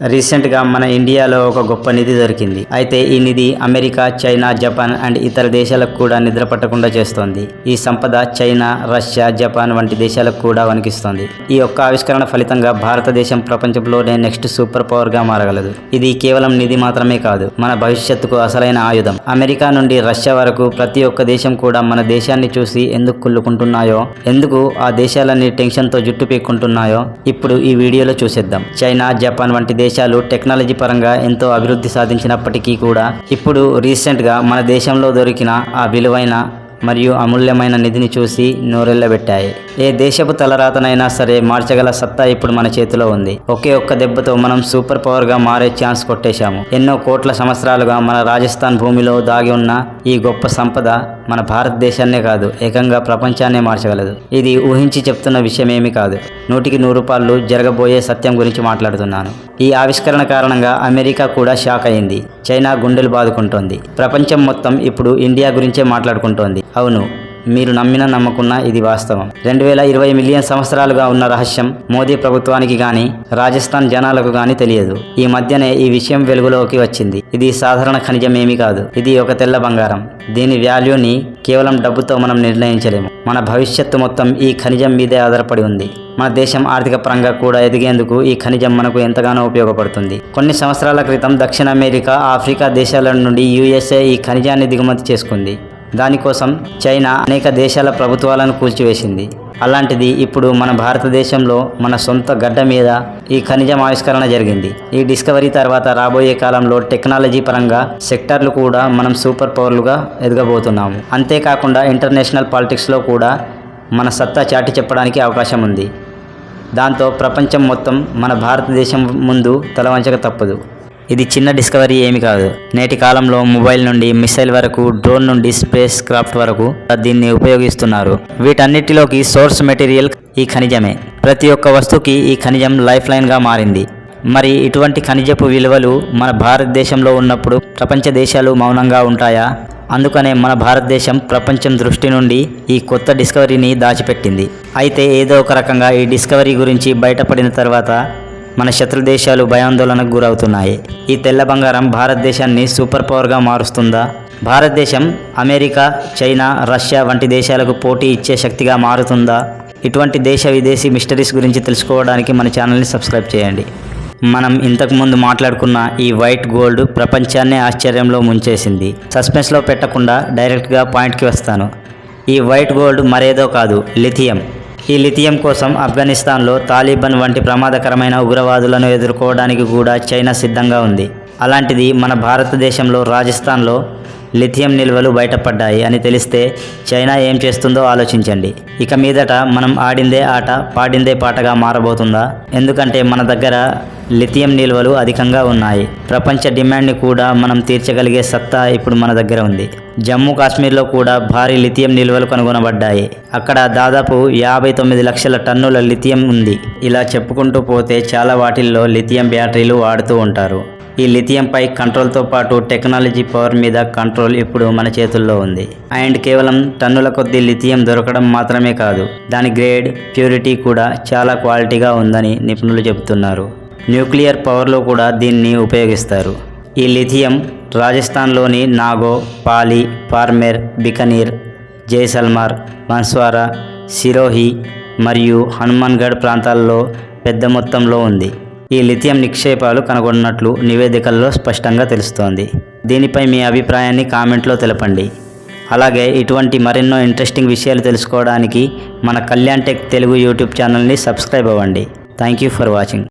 రీసెంట్గా మన ఇండియాలో ఒక గొప్ప నిధి దొరికింది. అయితే ఈ నిధి అమెరికా చైనా జపాన్ అండ్ ఇతర దేశాలకు కూడా నిద్ర పట్టకుండా చేస్తోంది. ఈ సంపద చైనా రష్యా జపాన్ వంటి దేశాలకు కూడా వణికిస్తోంది. ఈ ఒక్క ఆవిష్కరణ ఫలితంగా భారతదేశం ప్రపంచంలోనే నెక్స్ట్ సూపర్ పవర్గా మారగలదు. ఇది కేవలం నిధి మాత్రమే కాదు మన భవిష్యత్తుకు అసలైన ఆయుధం. అమెరికా నుండి రష్యా వరకు ప్రతి ఒక్క దేశం కూడా మన దేశాన్ని చూసి ఎందుకు కుళ్ళుకుంటున్నాయో ఎందుకు ఆ దేశాలన్నీ టెన్షన్తో జుట్టు పీక్కుంటున్నాయో ఇప్పుడు ఈ వీడియోలో చూసేద్దాం. చైనా జపాన్ వంటి దేశాలు టెక్నాలజీ పరంగా ఎంతో అభివృద్ధి సాధించినప్పటికీ కూడా ఇప్పుడు రీసెంట్గా మన దేశంలో దొరికిన ఆ విలువైన మరియు అమూల్యమైన నిధిని చూసి నోరెళ్ళబెట్టాయి ఏ దేశపు తలరాతనైనా సరే మార్చగల సత్తా ఇప్పుడు మన చేతిలో ఉంది. ఒకే ఒక్క దెబ్బతో మనం సూపర్ పవర్గా మారే ఛాన్స్ కొట్టేశాము. ఎన్నో కోట్ల సంవత్సరాలుగా మన రాజస్థాన్ భూమిలో దాగి ఉన్న ఈ గొప్ప సంపద మన భారతదేశాన్నే కాదు ఏకంగా ప్రపంచాన్నే మార్చగలదు. ఇది ఊహించి చెప్తున్న విషయమేమి కాదు. నూటికి నూరు రూపాయలు జరగబోయే సత్యం గురించి మాట్లాడుతున్నాను. ఈ ఆవిష్కరణ కారణంగా అమెరికా కూడా షాక్ అయింది. చైనా గుండెలు బాదుకుంటోంది. ప్రపంచం మొత్తం ఇప్పుడు ఇండియా గురించే మాట్లాడుకుంటోంది. అవును మీరు నమ్మినా నమ్మకున్నా ఇది వాస్తవం. రెండు వేల ఇరవై మిలియన్ సంవత్సరాలుగా ఉన్న రహస్యం మోదీ ప్రభుత్వానికి గాని రాజస్థాన్ జనాలకు గాని తెలియదు. ఈ మధ్యనే ఈ విషయం వెలుగులోకి వచ్చింది. ఇది సాధారణ ఖనిజం ఏమీ కాదు. ఇది ఒక తెల్ల బంగారం. దీని వాల్యూని కేవలం డబ్బుతో మనం నిర్ణయించలేము. మన భవిష్యత్తు మొత్తం ఈ ఖనిజం మీదే ఆధారపడి ఉంది. మన దేశం ఆర్థిక పరంగా కూడా ఎదిగేందుకు ఈ ఖనిజం మనకు ఎంతగానో ఉపయోగపడుతుంది. కొన్ని సంవత్సరాల క్రితం దక్షిణ అమెరికా ఆఫ్రికా దేశాల నుండి యుఎస్ఏ ఈ ఖనిజాన్ని దిగుమతి చేసుకుంది. దానికోసం చైనా అనేక దేశాల ప్రభుత్వాలను కూల్చివేసింది. అలాంటిది ఇప్పుడు మన భారతదేశంలో మన సొంత గడ్డ మీద ఈ ఖనిజం ఆవిష్కరణ జరిగింది. ఈ డిస్కవరీ తర్వాత రాబోయే కాలంలో టెక్నాలజీ పరంగా సెక్టార్లు కూడా మనం సూపర్ పవర్లుగా ఎదగబోతున్నాము. అంతేకాకుండా ఇంటర్నేషనల్ పాలిటిక్స్లో కూడా మన సత్తా చాటి చెప్పడానికి అవకాశం ఉంది. దాంతో ప్రపంచం మొత్తం మన భారతదేశం ముందు తలవంచక తప్పదు. ఇది చిన్న డిస్కవరీ ఏమి కాదు. నేటి కాలంలో మొబైల్ నుండి మిసైల్ వరకు డ్రోన్ నుండి స్పేస్ క్రాఫ్ట్ వరకు దీన్ని ఉపయోగిస్తున్నారు. వీటన్నిటిలోకి సోర్స్ మెటీరియల్ ఈ ఖనిజమే. ప్రతి ఒక్క వస్తువుకి ఈ ఖనిజం లైఫ్ లైన్గా మారింది. మరి ఇటువంటి ఖనిజపు విలువలు మన భారతదేశంలో ఉన్నప్పుడు ప్రపంచ దేశాలు మౌనంగా ఉంటాయా? అందుకనే మన భారతదేశం ప్రపంచం దృష్టి నుండి ఈ కొత్త డిస్కవరీని దాచిపెట్టింది. అయితే ఏదో ఒక రకంగా ఈ డిస్కవరీ గురించి బయటపడిన తర్వాత మన శత్రు దేశాలు భయాందోళనకు గురవుతున్నాయి. ఈ తెల్ల బంగారం భారతదేశాన్ని సూపర్ పవర్గా మారుస్తుందా? భారతదేశం అమెరికా చైనా రష్యా వంటి దేశాలకు పోటీ ఇచ్చే శక్తిగా మారుతుందా? ఇటువంటి దేశ విదేశీ మిస్టరీస్ గురించి తెలుసుకోవడానికి మన ఛానల్ని సబ్స్క్రైబ్ చేయండి. మనం ఇంతకుముందు మాట్లాడుకున్న ఈ వైట్ గోల్డ్ ప్రపంచాన్నే ఆశ్చర్యంలో ముంచేసింది. సస్పెన్స్లో పెట్టకుండా డైరెక్ట్గా పాయింట్కి వస్తాను. ఈ వైట్ గోల్డ్ మరేదో కాదు లిథియం. ఈ లిథియం కోసం ఆఫ్ఘనిస్తాన్లో తాలిబాన్ వంటి ప్రమాదకరమైన ఉగ్రవాదులను ఎదుర్కోవడానికి కూడా చైనా సిద్ధంగా ఉంది. అలాంటిది మన భారతదేశంలో రాజస్థాన్లో లిథియం నిల్వలు బయటపడ్డాయి అని తెలిస్తే చైనా ఏం చేస్తుందో ఆలోచించండి. ఇక మీదట మనం ఆడిందే ఆట పాడిందే పాటగా మారబోతుందా? ఎందుకంటే మన దగ్గర లిథియం నిల్వలు అధికంగా ఉన్నాయి. ప్రపంచ డిమాండ్ని కూడా మనం తీర్చగలిగే సత్తా ఇప్పుడు మన దగ్గర ఉంది. జమ్మూ కాశ్మీర్లో కూడా భారీ లిథియం నిల్వలు కనుగొనబడ్డాయి. అక్కడ దాదాపు యాభై తొమ్మిది లక్షల టన్నుల లిథియం ఉంది. ఇలా చెప్పుకుంటూ పోతే చాలా వాటిల్లో లిథియం బ్యాటరీలు వాడుతూ ఉంటారు. ఈ లిథియంపై కంట్రోల్తో పాటు టెక్నాలజీ పవర్ మీద కంట్రోల్ ఇప్పుడు మన చేతుల్లో ఉంది. అండ్ కేవలం టన్నుల కొద్ది లిథియం దొరకడం మాత్రమే కాదు దాని గ్రేడ్ ప్యూరిటీ కూడా చాలా క్వాలిటీగా ఉందని నిపుణులు చెబుతున్నారు. న్యూక్లియర్ పవర్లో కూడా దీన్ని ఉపయోగిస్తారు. ఈ లిథియం రాజస్థాన్లోని నాగో పాలి పార్మెర్ బికనీర్ జైసల్మార్ మన్స్వారా సిరోహి మరియు హనుమాన్గఢ్ ప్రాంతాల్లో పెద్ద మొత్తంలో ఉంది. ఈ లిథియం నిక్షేపాలు కనుగొన్నట్లు నివేదికల్లో స్పష్టంగా తెలుస్తోంది. దీనిపై మీ అభిప్రాయాన్ని కామెంట్లో తెలపండి. అలాగే ఇటువంటి మరెన్నో ఇంట్రెస్టింగ్ విషయాలు తెలుసుకోవడానికి మన కళ్యాణ్ టెక్ తెలుగు యూట్యూబ్ ఛానల్ని సబ్స్క్రైబ్ అవ్వండి. Thank you for watching.